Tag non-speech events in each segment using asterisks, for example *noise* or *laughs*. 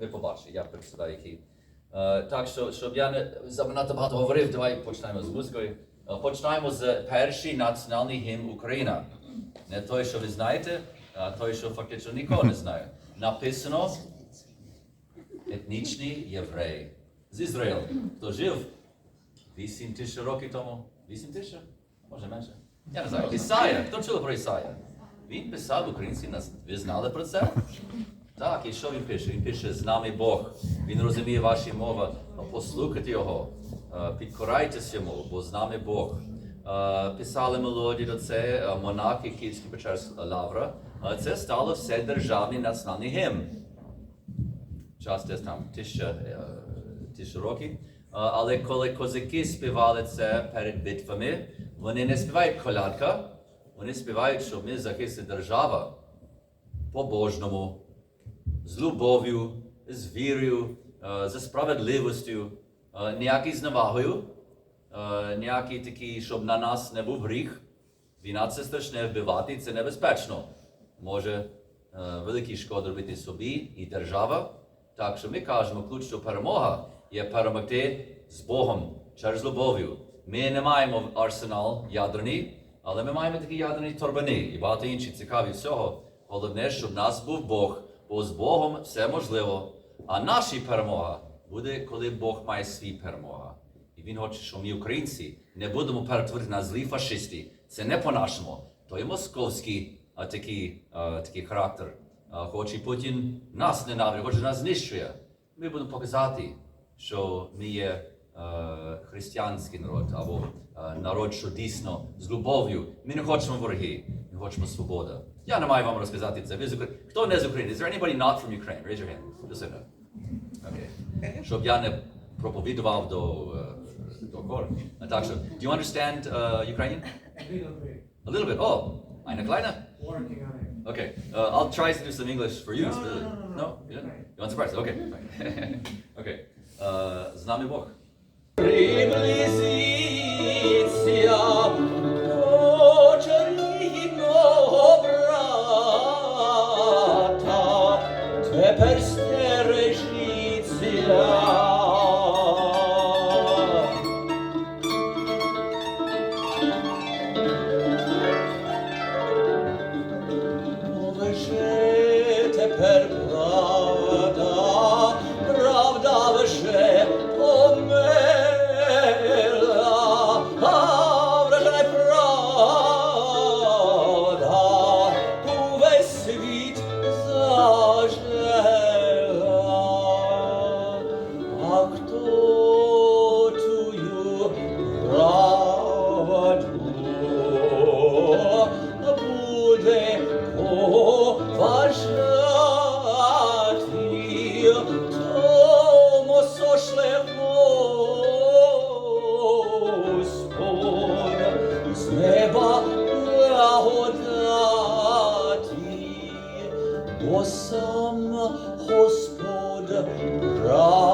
ви побачите, я прочитаю які. Е, так що, щоб я не занадто багато говорив, давай почнемо з музикою. Е, починаємо з перший національний гімн Україна. Не той, що ви знаєте, а той, що фактично ніхто не знає. Написано етнічний єврей з Ізраїлю, хто жив 8 тисяч років тому. 8 тисяч? Може менше. Я не знаю. Ісая. Хто чув про Ісая? Він писав українці, ви знали про це? Так, і що він пише? Він пише з нами Бог. Він розуміє ваші мови. Ну, Послухайте його, Е, підкорайтеся йому, бо з нами Бог. Е, Писали мелодії до це е, монахи Київської Печерської лавра. Це стало все державний національний гімн час десь там тисяча, тисяча років. Але коли козаки співали це перед битвами, вони не співають колядка, вони співають, що ми захистили держава по-божному, з любов'ю, з вірою, за справедливістю, ніякий зневагою, е, ніякий такий, щоб на нас не був гріх. Війна це страшне вбивати, це небезпечно. Може великі шкоди робити собі і держава. Так що ми кажемо, ключ до перемога є перемогти з Богом через любов'ю. Ми не маємо арсенал ядерний, але ми маємо такі ядерні торбини і багато інших цікаві всього. Головне, щоб нас був Бог, бо з Богом все можливо. А наша перемога буде, коли Бог має свій перемога. І він хоче, щоб ми, українці, не будемо перетворити на злі фашисти. Це не по-нашому. То є московський а, такий, а, такий характер. А, хоче Путін нас ненавидить, хоче нас знищує. Ми будемо показати, що ми є е, християнський народ або е, народ, що дійсно з любов'ю. Ми не хочемо вороги, ми хочемо свободу. Я не маю вам розказати це. Ви з України. Хто не з України? Is there anybody not from Ukraine? Raise your hand. Just say no. Okay. Щоб я не проповідував до, е, до кор. А Так що, do you understand uh, Ukrainian? Little bit. A little bit. Oh, eine kleine? Working on it. Okay, uh, I'll try to do some English for you. No, It's no, really- no, no, no. no? You don't? Okay. You want surprise? Okay. fine. *laughs* okay. Uh, з нами Бог. Приблизиться Вже З неба благодаті, бо сам Господь правда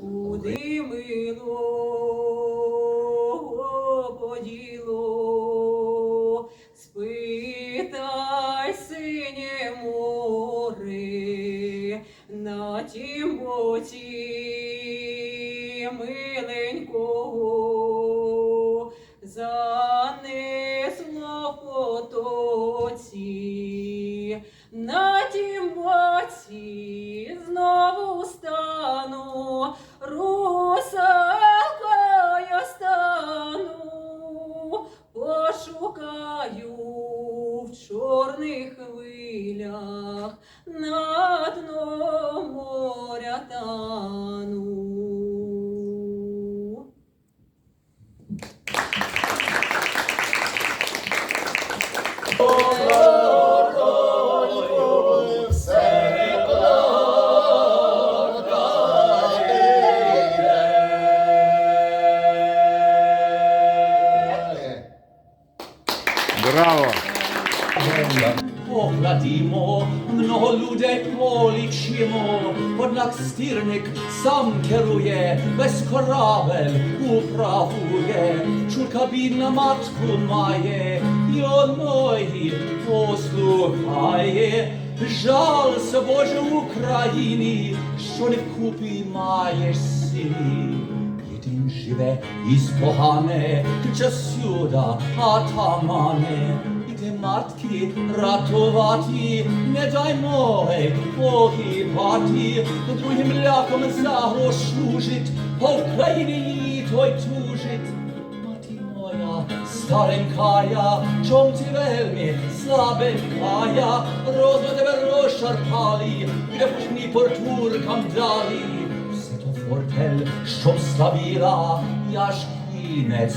Куди мило поділо, спитай синє на тім боці миленького. Занесло боці знову стану, русалкою стану, пошукаю в чорних хвилях стірник сам керує, весь корабель управує, чурка бідна матку має, і одної послухає. Жалься, Боже, Україні, що не вкупі маєш сині. Єдин живе і спогане, чи сюда атамане, іде матки ратувати, не дай моги погибати, другим ляком за грош служить, по Україні той тужить. Мати моя старенькая, чом ти вельми слабенькая, розу тебе розшарпали, де пушні портуркам дали. Все то фортель, що вставіла, я ж кінець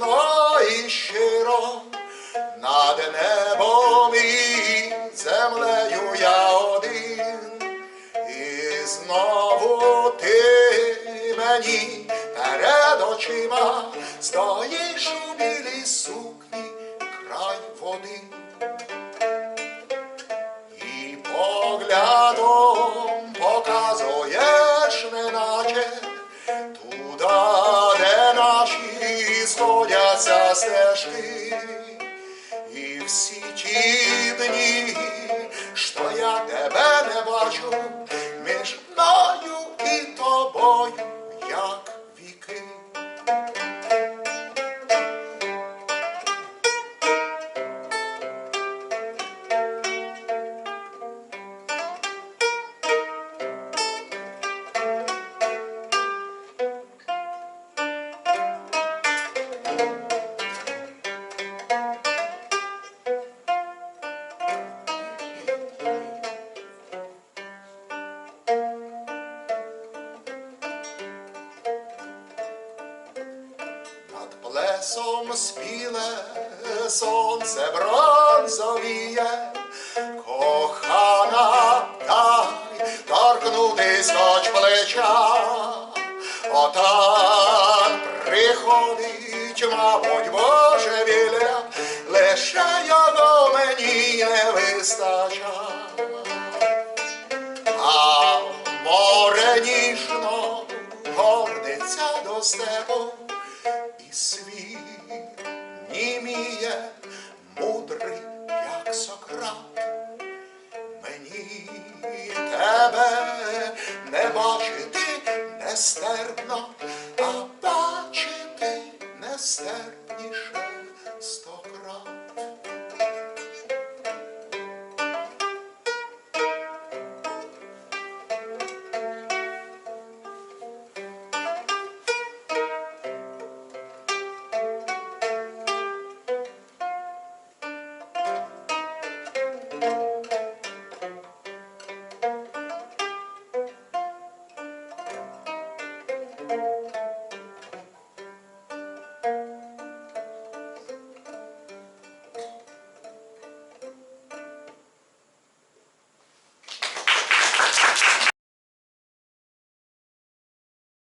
лагідно і щиро, над небом і землею я один, і знову ти мені перед очима стоїш у білій сукні Yeah. Плесом спіле сонце бронзовіє, кохана, дай торкнутись хоч плеча. Отак приходить, мабуть, Боже божевілля, лише його мені не вистача. А море ніжно гордиться до степу, і світ німіє, мудрий, як Сократ. Мені тебе не бачити нестерпно, а бачити нестерпніше